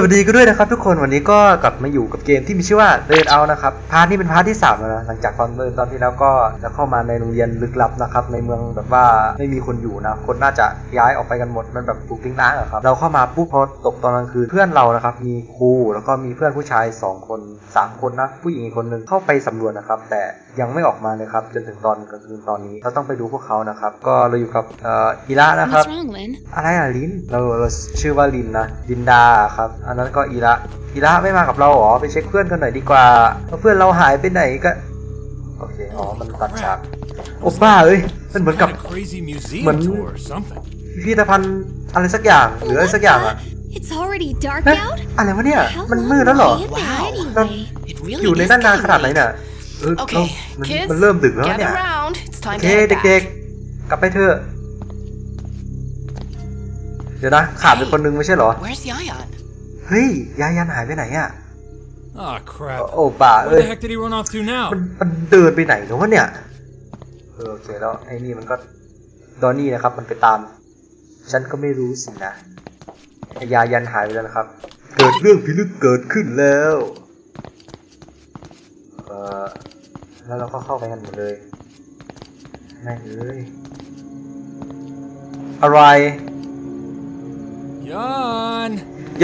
สวัสดีกันด้วยนะครับ ทุกคนวันนี้ก็กลับมาอยู่กับเกมที่มีชื่อว่าเรนเอานะครับพาร์ทนี้เป็นพาร์ทที่3แล้วนะหลังจากตอนเมื่อตอนที่แล้วก็จะเข้ามาในโรงเรียนลึกลับนะครับในเมืองแบบว่าไม่มีคนอยู่นะคนน่าจะย้ายออกไปกันหมดมันแบบถูกทิ้งร้างอะครับเราเข้ามาปุ๊บพอตกตอนกลางคืนเพื่อนเรานะครับมีครูแล้วก็มีเพื่อนผู้ชาย 2 คน 3 คนนะผู้หญิงอีกคนนึงเข้าไปสำรวจนะครับแต่ยังไม่ออกมาเลยครับจนถึงตอนกลางคืนตอนนี้เราต้องไปดูพวกเขานะครับก็เราอยู่กับเอ่ออีระนะครับ What's wrong, Lynn? อะไรอะลินเราเราชื่อว่าลินนะลินดาครับอันนั้นก็อีระอีระไม่มากับเราเหรอไปเช็คเพื่อนกันหน่อยดีกว่าว่าเพื่อนเราหายไปไหนก็โอเคอ๋อมันตัดฉากโอ้บ้าเอ้ยมันเหมือนกับ Kind of crazy museum Mình- tour or something. พิพิธภัณฑ์อะไรสักอย่างหรืออะไรสักอย่างอะ It's already dark เอ๊ะ out? อะไรวะเนี่ย How มัน long มืดแล้วเหรอ were you there Wow. anyway? It really อยู่ใน is นั้นนานขนาดไหน getting เนี่ยเออ late. เรา Okay, มัน kids, มันเริ่มดึกแล้ว gather เนี่ย round. It's โอ time เค to head เด็ก back. ๆกลับไปเถอะเดี๋ยวนะขาดไปคนนึงไม่ใช่เหรอ Where's Yayan? เฮ้ยยายันหายไปไหนอะ Ah, crap. โอ้บ้า Where เอ้ย the heck did he run off to มัน now? มันเดินไปไหนเนวะเนี่ยเออโอเคแล้วไอ้นี่มันก็ดอนนี่นะครับ มันไปตาม ฉันก็ไม่รู้สินะไอ้ยายันหายไปแล้วนะครับ เกิดเรื่องพิลึกเกิดขึ้นแล้วเออแล้วเราก็เข้าไปกันหมดเลยไม่งเลย อะไร Yan!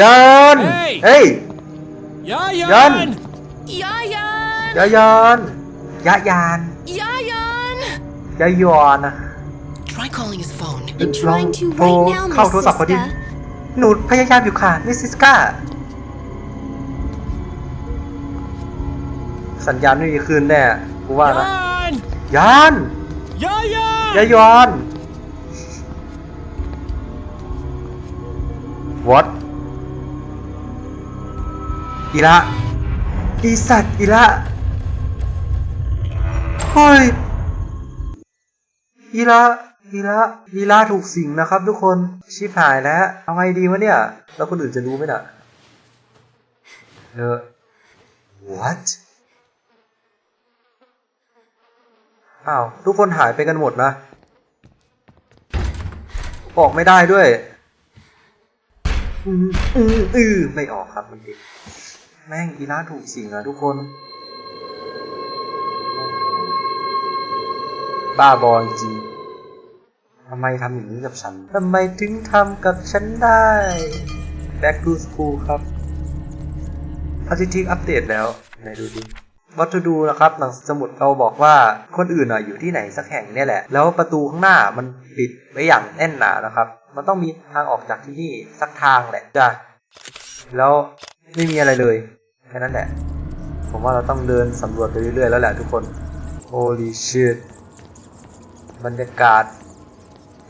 ยันเฮ้ยเฮ้ย Yayan! Yan! Yayan! ยายันยะยาน Yayan! ยะยอนนะ Try calling his phone. I'm trying to โทร right now, เข้า Miss โทรศัพท์พอดี Siska. หนูพยายามอยู่ค่ะมิสซิสกาสัญญาณไม่มีคืนแน่กูว่านะ Yan! ยาน Yayan! ยายอน what อีละอีสัตว์อีละเฮ้ยอีละอีละอีละถูกสิงนะครับ ทุกคนชิบหายแล้วเอาไงดีวะเนี่ย แล้วคนอื่นจะรู้ไหมน่ะเออ what อ้าวทุกคนหายไปกันหมดนะออกไม่ได้ด้วย อืมอืมอือไม่ออกครับมันดิ แม่งอีล่าถูกสิงอะทุกคน บ้าบอจริงทำไมทำอย่างนี้กับฉัน ทำไมถึงทำกับฉันได้ Back to school ครับอาทิตย์อัปเดตแล้วไหนดูดิวัตถุดูนะครับหนังสมุดเราบอกว่าคนอื่นอะอยู่ที่ไหนสักแห่งเนี่ยแหละ แล้วประตูข้างหน้ามันปิดไว้อย่างแน่นหนานะครับ มันต้องมีทางออกจากที่นี่สักทางแหละจ้ะแล้ว ไม่มีอะไรเลยแค่นั้นแหละ ผมว่าเราต้องเดินสำรวจไปเรื่อยๆแล้วแหละทุกคน Holy shit บรรยากาศ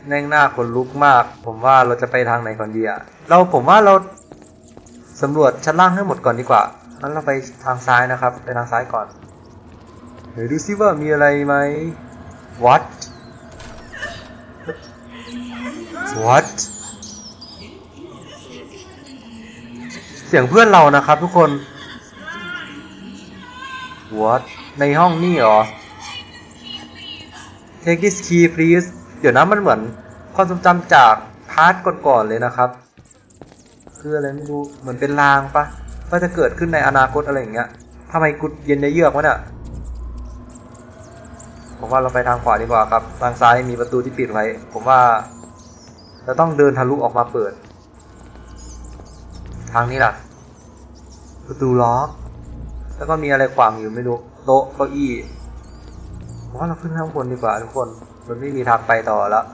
แน่งหน้าขนลุกมาก ผมว่าเราจะไปทางไหนก่อนดีอะเราผมว่าเราสำรวจชั้นล่างให้หมดก่อนดีกว่างั้นเราไปทางซ้ายนะครับ ไปทางซ้ายก่อนเดี๋ยวดูซิว่ามีอะไรไหม What What เสียงเพื่อนเรานะครับทุกคน What ในห้องนี่หรอ Take this key please เดี๋ยวนะมันเหมือนความทรงจำจากพาร์ทก่อนๆเลยนะครับ คืออะไรไม่รู้ เหมือนเป็นลางปะว่าจะเกิดขึ้นในอนาคตอะไรอย่างเงี้ยทำไมกุดเย็นในเยือกวะเนี่ยผมว่าเราไปทางขวาดีกว่าครับ ทางซ้ายมีประตูที่ปิดไว้ ผมว่าเราต้องเดินทะลุออกมาเปิด ทางนี้ล่ะ ประตูล็อกแล้วก็มีอะไรขวางอยู่ไม่รู้โต๊ะเก้าอี้ว่าเราขึ้นข้างบนดีกว่าทุกคน มันไม่มีทางไปต่อแล้ว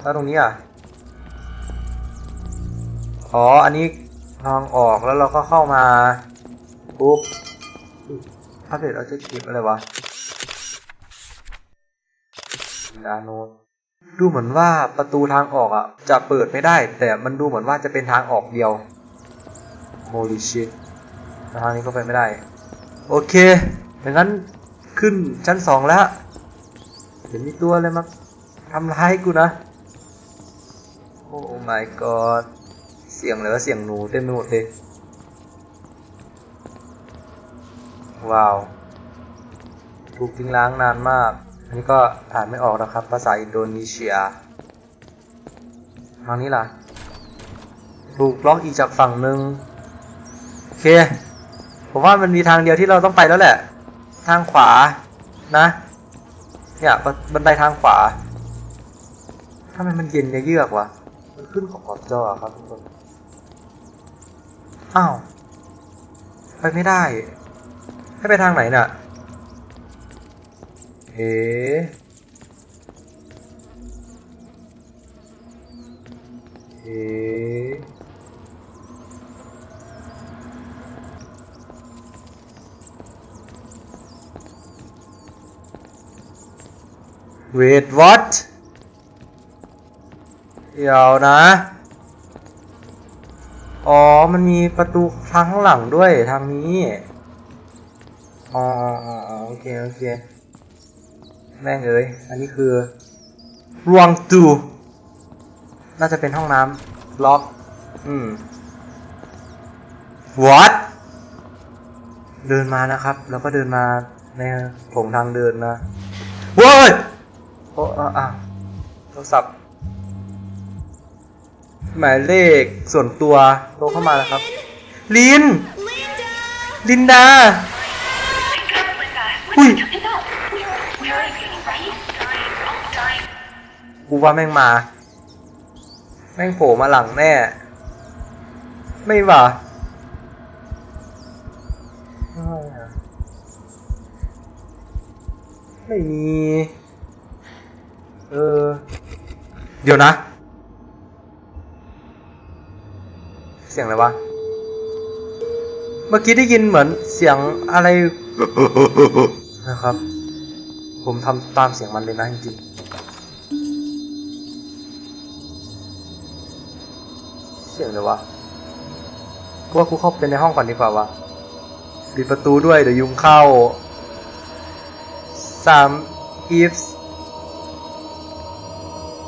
แล้วตรงนี้อะอ๋ออันนี้ทางออกแล้วเราก็เข้ามาปุ๊บถ้าเด็ดเราจะคลิปอะไรวะดาโน ดูเหมือนว่าประตูทางออกอะ จะเปิดไม่ได้ แต่มันดูเหมือนว่าจะเป็นทางออกเดียวโมลิชิตทางนี้ก็ไปไม่ได้ โอเคดังนั้นขึ้นชั้นสองแล้วเห็นมีตัวอะไรมาทำร้ายกูนะโอ้ my god เสียงอะไรวะเสียงหนูเต็มไปหมดเลยว้าว ถูกทิ้งล้างนานมาก นนี้ก็อ่านไม่ออกนะครับ ภาษาอินโดนีเซีย ทางนี้ล่ะ ถูกล็อกอีกจากฝั่งหนึ่งโอเค ผมว่ามันมีทางเดียวที่เราต้องไปแล้วแหละ ทางขวา นะ เนี่ยบันไดทางขวาทำไมมันเย็นเยือกวะ มันขึ้นขอบขอบจอครับทุกคน อ้าว ไปไม่ได้ ให้ไปทางไหนน่ะ เอเอ๋เวทวอตเดี๋ยวนะ อ๋อ มันมีประตูทางข้างหลังด้วยทางนี้ อ๋ออ๋ออ๋อโอเค โอเค แม่งเอ้ย อันนี้คือรวงตูน่าจะเป็นห้องน้ำล็อก อืม what เดินมานะครับ แล้วก็เดินมาในโถงทางเดินนะเว้ยโอ้อะอะโทรศัพท์ หมายเลขส่วนตัวโทรเข้ามาแล้วครับ ลิน ลินดา อุ้ย กูว่าแม่งมา แม่งโผล่มาหลังแน่ ไม่ว่ะไม่อไม่มี เออ เดี๋ยวนะ เสียงอะไรวะ เมื่อกี้ได้ยินเหมือนเสียงอะไรนะครับ ผมทำตามเสียงมันเลยนะจริงๆ เสียงอะไรวะกูว่ากูเข้าไปในห้องก่อนดีกว่าวะปิดประตูด้วยเดี๋ยวยุงเข้าสาม ifs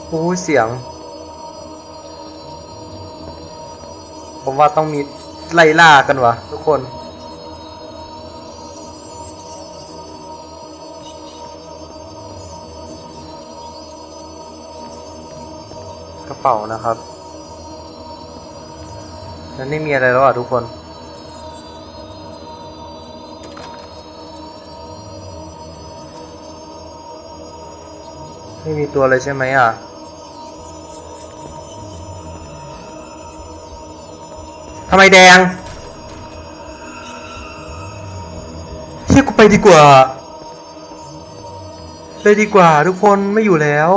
โอ้เสียง ผมว่าต้องมีไล่ล่ากันวะทุกคนกระเป๋านะครับ นั้นไม่มีอะไรแล้วอะทุกคนไม่มีตัวเลยใช่ไหมอะทำไมแดงเฮียกูไปดีกว่า ไปดีกว่าทุกคนไม่อยู่แล้ว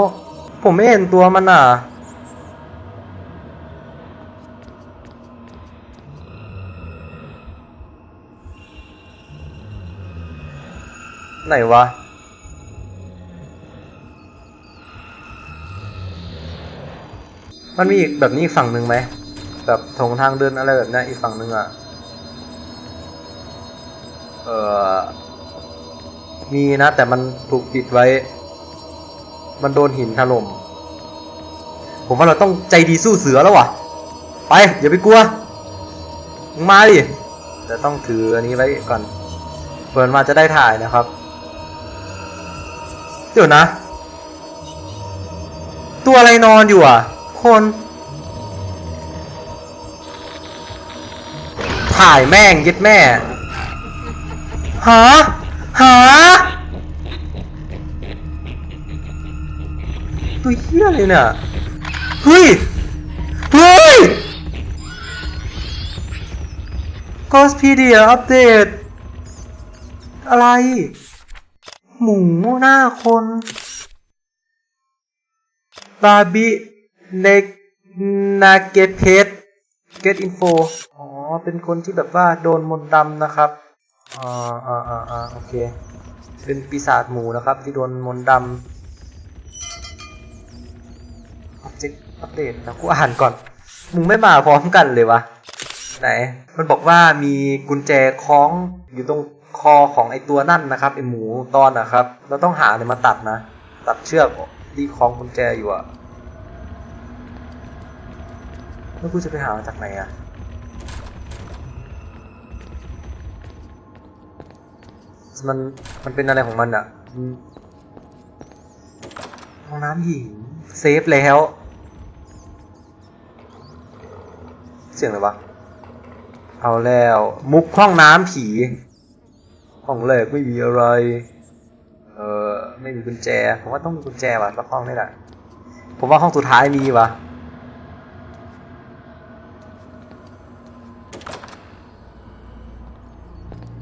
ผมไม่เห็นตัวมันอะ ไหนวะ มันมีอีกแบบนี้อีกฝั่งหนึ่งไหม แบบถงทางเดินอะไรแบบนี้อีกฝั่งหนึ่งอะเออมีนะ แต่มันถูกปิดไว้ มันโดนหินถล่ม ผมว่าเราต้องใจดีสู้เสือแล้วว่ะไป อย่าไปกลัวมึงมาดิ แต่ต้องถืออันนี้ไว้ก่อนเปิดมาจะได้ถ่ายนะครับ เดี๋ยวนะ ตัวอะไรนอนอยู่อะ คนถ่ายแม่งยึดแม่หาหาตัวเหี้ยเลยเนี่ยเฮ้ยเฮ้ย g h o s t p e d i a อัปเดตอะไร หมูหน้าคนบาบีเล็กนาเกตเพจเกตอินโฟอ๋อ เป็นคนที่แบบว่าโดนมนต์ดำนะครับอ่าอ่าอ่าอ่โอเค เป็นปีศาจหมูนะครับ ที่โดนมนต์ดำ Object อัปเดตนะกูอ่านก่อน มึงไม่มาพร้อมกันเลยวะไหน มันบอกว่ามีกุญแจคล้องอยู่ตรง คอของไอตัวนั่นนะครับไอหมูตอนนะครับ เราต้องหาอะไรมาตัดนะ ตัดเชือกที่คล้องกุญแจอยู่อะแล้วกูจะไปหามาจากไหนอะมันมันเป็นอะไรของมันอะห้องน้ำหญิงเซฟแล้ว เสียงอะไรวะ เอาแล้ว มุกห้องน้ำผี ห้องแรกไม่มีอะไร เออไม่มีกุญแจ ผมว่าต้องมีกุญแจว่ะสักห้องนี่แหละ ผมว่าห้องสุดท้ายมีว่ะ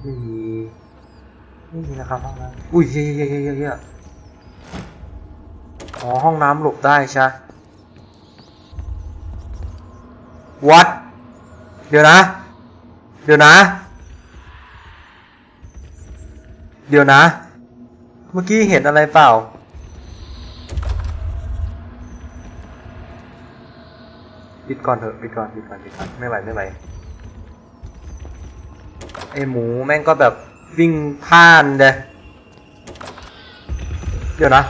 ไม่มีไม่มีนะครับห้องน้ำอุ้ยเฮ้ยเฮ้ยเฮ้ยเฮ้ยเยอ๋อห้องน้ำหลบได้ใช่วัด เดี๋ยวนะ เดี๋ยวนะ เดี๋ยวนะ เมื่อกี้เห็นอะไรเปล่า ปิดก่อนเถอะปิดก่อนปิดก่อนปิดก่อนไม่ไหวไม่ไหวไอหมูแม่งก็แบบวิ่งผ่านเดยเดี๋ยวนะ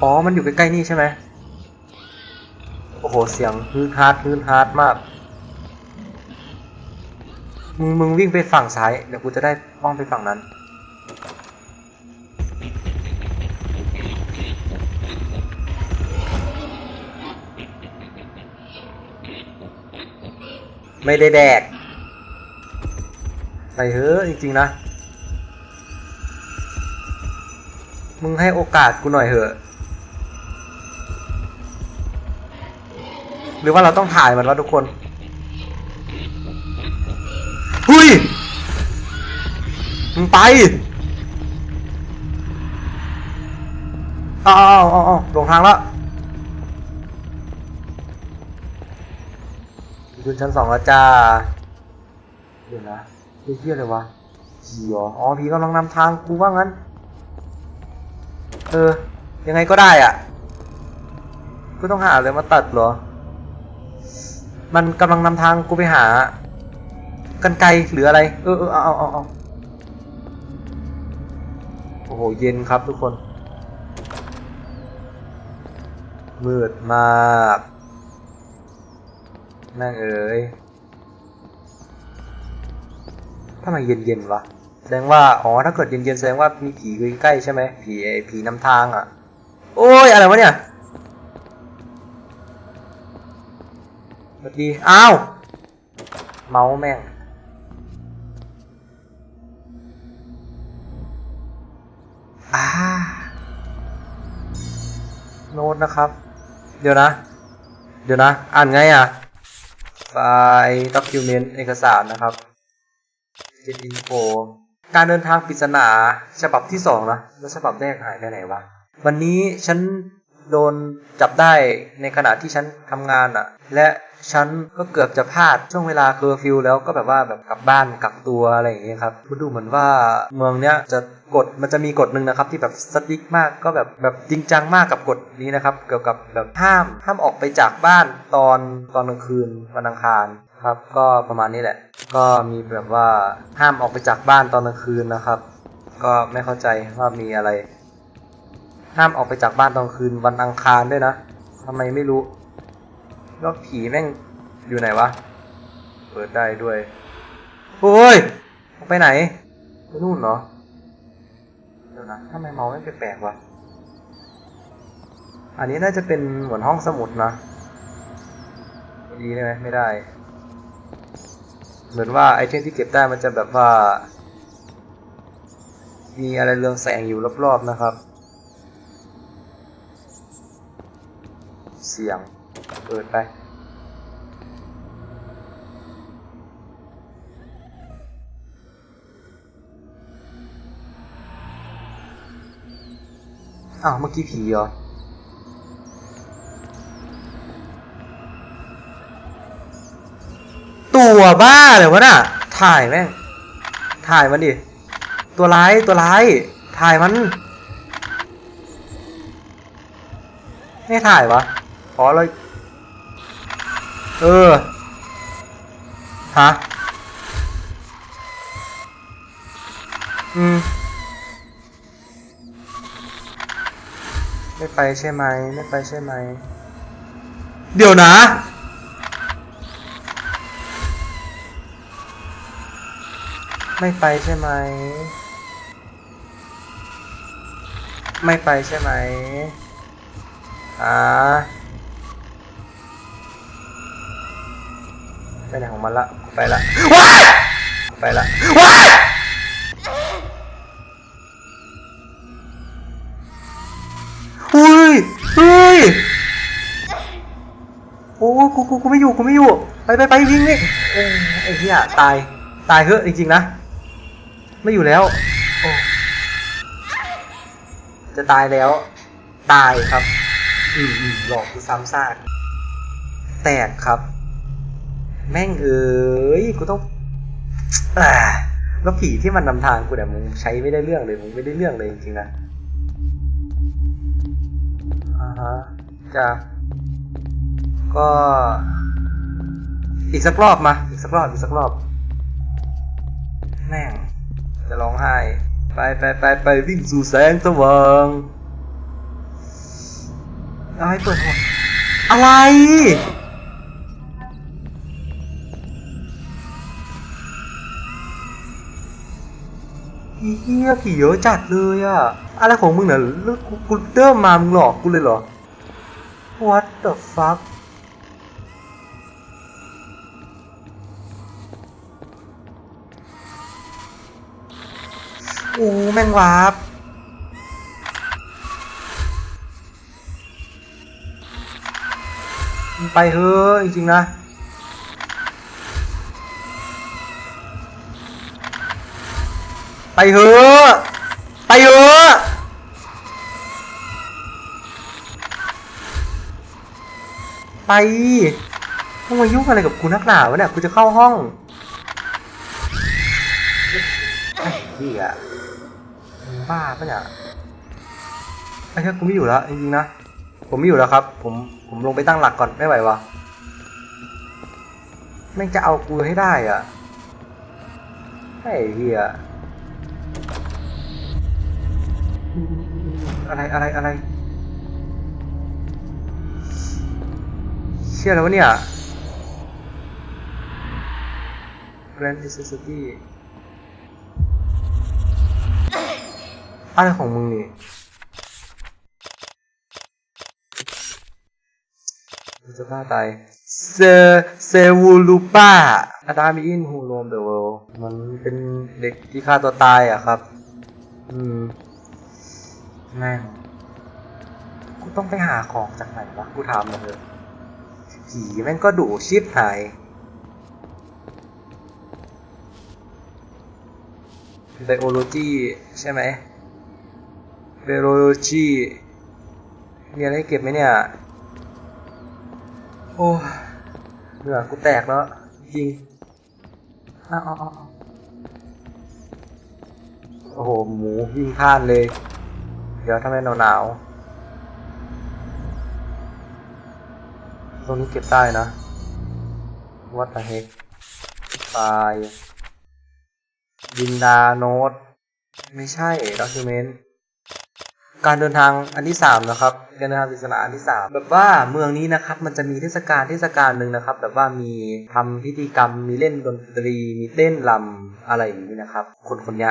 อ๋อ มันอยู่ใกล้ๆนี่ใช่ไหมโอ้โห เสียงฮือฮาร์ดฮือฮาร์ดมาก มึง มึงวิ่งไปฝั่งซ้าย เดี๋ยวกูจะได้ว่องไปฝั่งนั้น ไม่ได้แดก ไปเฮ้อะจริงๆนะ มึงให้โอกาสกูหน่อยเถอะ หรือว่าเราต้องถ่ายมันวะทุกคนหุยมึงไปอ้าวอ้าวอ้าวอ้าวลงทางแล้ว ขึ้นชั้นสองแล้วจ้า เดี๋ยวนะเฮ้ยเฮียอะไรวะผีเหรออ๋อผีกำลังนำทางกูว่างั้น เออ ยังไงก็ได้อะกูต้องหาอะไรมาตัดเหรอ มันกำลังนำทางกูไปหา กันไกลหรืออะไร เออเออเอาเอาเอาเอาโอ้โห เย็นครับทุกคน มืดมาก แม่งเอ๋ยทำไมเย็นเย็นๆวะ แสดงว่า อ๋อ ถ้าเกิดเย็นๆแสดงว่ามีผีอยู่ใกล้ใช่ไหมผีไอ้ผีนำทางอะ โอ้ย อะไรวะเนี่ยสวัสดี อ้าว เมาส์แม่งอาโน้ตนะครับ เดี๋ยวนะ เดี๋ยวนะ อ่านไงอะ ไฟล์ด็อกิวเมนต์เอกสารนะครับเจ็ดอินโฟการเดินทางปริศนาฉบับที่สองนะแล้วฉบับแรกหายไปไหนวะวันนี้ฉัน โดนจับได้ในขณะที่ฉันทำงานอะและฉันก็เกือบจะพลาดช่วงเวลาเคอร์ฟิวแล้วก็แบบว่าแบบกลับบ้านกักตัวอะไรอย่างเงี้ยครับดูเหมือนว่าเมืองเนี้ยจะกฎมันจะมีกฎหนึ่งนะครับ ที่แบบสติ๊กมากก็แบบแบบจริงจังมากกับกฎนี้นะครับ เกี่ยวกับแบบห้ามห้ามออกไปจากบ้านตอนตอนกลางคืนวันอังคารครับ ก็ประมาณนี้แหละ ก็มีแบบว่าห้ามออกไปจากบ้านตอนกลางคืนนะครับ ก็ไม่เข้าใจว่ามีอะไร ห้ามออกไปจากบ้านตอนคืนวันอังคารด้วยนะทำไมไม่รู้แล้วผีแม่งอยู่ไหนวะ เปิดได้ด้วยโอ้ยออกไปไหนไปนู่นเหรอ เดี๋ยวนะทำไมเมาไม่แปลกๆวะ อันนี้น่าจะเป็นเหมือนห้องสมุดนะ ดีได้ไหมไม่ได้ เหมือนว่าไอเทมที่เก็บได้มันจะแบบว่า มีอะไรเรืองแสงอยู่รอบๆนะครับ เสียง เปิดไป อ้าว เมื่อกี้ผีเหรอตัวบ้าเลยวะน่ะ ถ่ายแม่ง ถ่ายมันดิ ตัวร้าย ตัวร้าย ถ่ายมัน ไม่ถ่ายวะ อ๋อเราเออ ฮะ อืม ไม่ไปใช่ไหม ไม่ไปใช่ไหม เดี๋ยวนะไม่ไปใช่ไหม ไม่ไปใช่ไหม อ่า ไปไหนของมันละกูไปละว้ายกูไปละว้ายอุ้ยเฮ้ยโอ้กูกูกูไม่อยู่กูไม่อยู่ ไปไปไปยิงนี่โอ้ไอ้เหี้ยตายตายเถอะจริงๆนะ ไม่อยู่แล้วโอ้จะตายแล้ว ตายครับ อืมอืมหลอกกูซ้ำซากแตกครับ แม่งเอ้ยกูต้องอ่าแล้วผีที่มันนำทางกูเนี่ยมึงใช้ไม่ได้เรื่องเลยมึงไม่ได้เรื่องเลยจริงๆนะอ่าฮะจะก็ อีกสักรอบมา อีกสักรอบอีกสักรอบ แม่ง จะร้องไห้ ไปไปไปไปวิ่งสู่แสงสว่างเอาให้เปิดหัวอะไร เหี้ยผีเยอะจัดเลยอะอะไรของมึงเนี่ยล้วกูกูเดิมมามึงหลอกกูเลยเหรอ What the fuck โอ้แม่งวาบไปเฮ้อะจริงๆนะ ไปเถอะไปเถอะไปมึงมายุ่งอะไรกับกูนักหนาวะเนี่ยกูจะเข้าห้องไอ้เหี้ยมึงบ้าปะเนี่ยไอ้เหี้ยกูไม่อยู่แล้วจริงๆนะผมไม่อยู่แล้วครับ ผมผมลงไปตั้งหลักก่อนไม่ไหววะแม่งจะเอากูให้ได้อะไอ้เหี้ย อะไรอะไรอะไรเชื่อแล้ววะเนี่ย Grand Necessity อะไรของมึงนี่กูจะบ้าตายเซเซวูลูป้าอาดามีอินฮูโรมเดอะเวลมันเป็นเด็กที่ฆ่าตัวตายอะครับ อืม แม่งกูต้องไปหาของจากไหนวะกูถามมาเถอะผีแม่งก็ดุชิบหายไบโอโลจีใช่ไหมไบโอโลจีมีอะไรเก็บไหมเนี่ย โอ้เหงื่อกูแตกแล้ว จริงอ้าวอ้าวอ้าวโอ้โห หมูวิ่งพล่านเลย ดี๋ยวทำไมหนาวๆตรงนี้เก็บได้นะ What the heck ไฟยินดาโนตไม่ใช่ document การเดินทางอันที่สามนะครับการเดินทางปริศนาอันที่สามแบบว่าเมืองนี้นะครับ มันจะมีเทศกาลเทศกาลหนึ่งนะครับ แบบว่ามีทำพิธีกรรมมีเล่นดนตรีมีเต้นรำอะไรอย่างนี้นะครับ คนคนนี้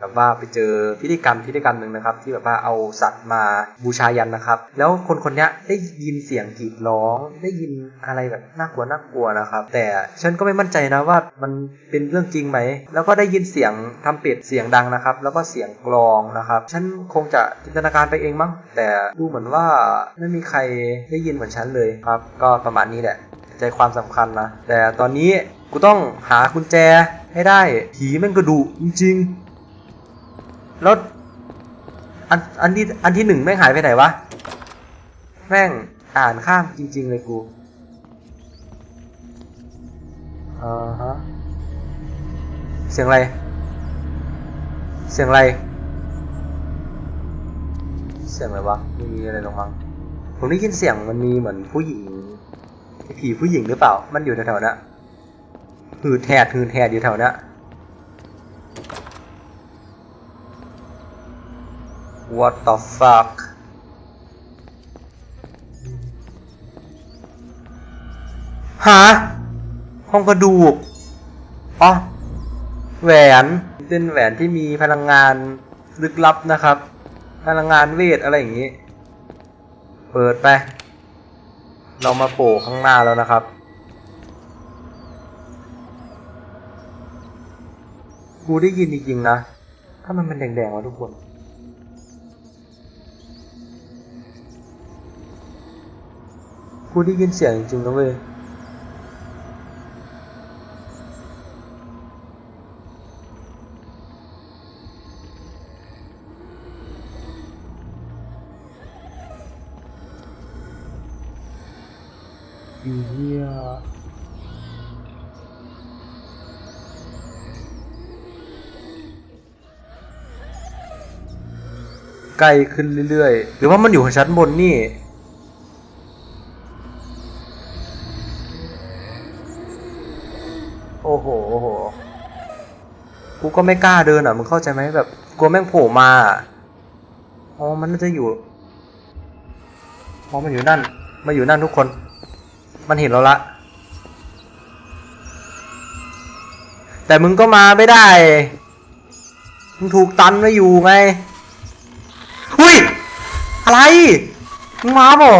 แบบว่าไปเจอพิธีกรรมพิธีกรรมหนึ่งนะครับ ที่แบบว่าเอาสัตว์มาบูชายันนะครับ แล้วคนคนนี้ได้ยินเสียงกรีดร้อง ได้ยินอะไรแบบน่ากลัวน่ากลัวนะครับ แต่ฉันก็ไม่มั่นใจนะว่ามันเป็นเรื่องจริงไหม แล้วก็ได้ยินเสียงทำเป็ดเสียงดังนะครับ แล้วก็เสียงกลองนะครับ ฉันคงจะจินตนาการไปเองมั้ง แต่ดูเหมือนว่าไม่มีใครได้ยินเหมือนฉันเลยครับ ก็ประมาณนี้แหละ ใจความสำคัญนะ แต่ตอนนี้กูต้องหากุญแจให้ได้ ผีแม่งกระดุจริงๆ แล้วอันอันที่อันที่หนึ่งแม่งหายไปไหนวะ แม่งอ่านข้ามจริง ๆ เลยกูอ่าฮะเสียงอะไร เสียงอะไร เสียงอะไรวะไม่มีอะไรลงมั้งผมได้ยินเสียงมันมีเหมือนผู้หญิงผีผู้หญิงหรือเปล่า มันอยู่แถวๆนั้นหืดแหดหืดแหดอยู่แถวนั้น What the fuck หา ห้องกระดูก อ๋อ แหวน เป็นแหวนที่มีพลังงานลึกลับนะครับ พลังงานเวทอะไรอย่างนี้ เปิดไป เรามาโผล่ข้างหน้าแล้วนะครับ กูได้ยินจริงๆนะ ถ้ามันเป็นแดงๆวะทุกคน กูได้ยินเสียงจริงๆนะเว้ยอีเหี้ยใกล้ขึ้นเรื่อยๆ หรือว่ามันอยู่ชั้นบนนี่ โอ้โห โอ้โห ก็ไม่กล้าเดินอะมึงเข้าใจไหมแบบกลัวแม่งโผล่มาอะอ๋อมันน่าจะอยู่อ๋อมันอยู่นั่นมาอยู่นั่นทุกคน มันเห็นเราละ แต่มึงก็มาไม่ได้ มึงถูกตันไว้อยู่ไง อุ้ย อะไร มึงมาเหรอ